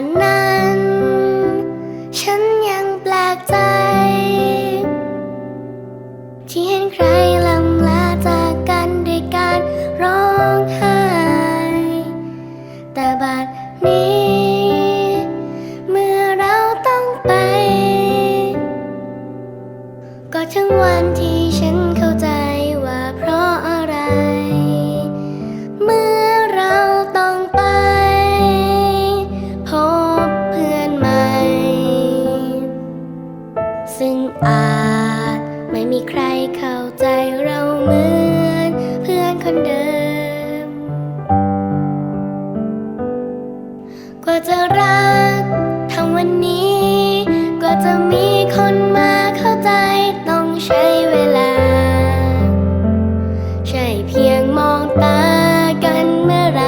อนนั้น ฉันยังแปลกใจ ที่เห็นใครลำลาจากกันด้วยการร้องไห้ แต่บัดนี้ เมื่อเราต้องไป ก็ถึงวันที่ฉัน งอาจ ไม่มีใครเข้าใจเราเหมือนเพื่อนคนเดิม กว่าจะรักทั้งวันนี้ กว่าจะมีคนมาเข้าใจต้องใช้เวลา ใช่เพียงมองตากันเมื่อไร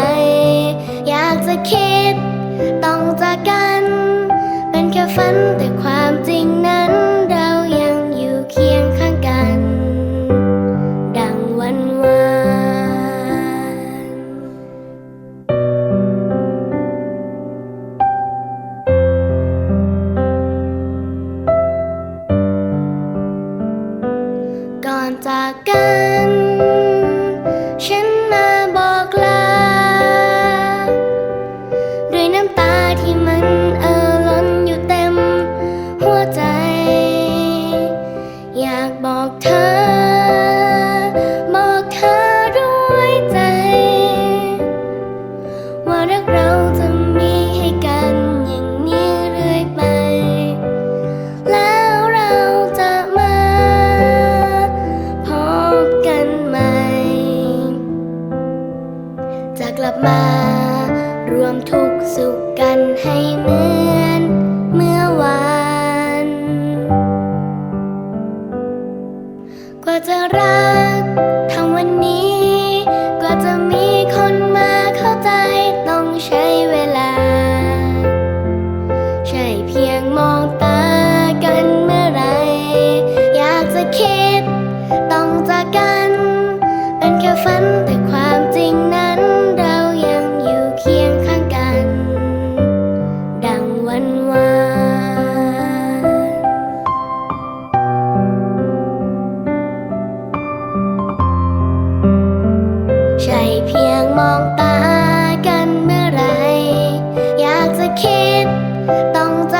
อยากจะคิดต้องจากกัน เป็นแค่ฝันแต่ความจริง จากกัน ฉันมาบอกลา ด้วยน้ำตาที่มันเอ จะมีให้กันอย่างนี้เรื่อยไป แล้วเราจะมาพบกันใหม่ จะกลับมารวมทุกสุขกันให้เหมือนเมื่อวาน ตากันเมื่อไร อยากจะคิดต้องจะ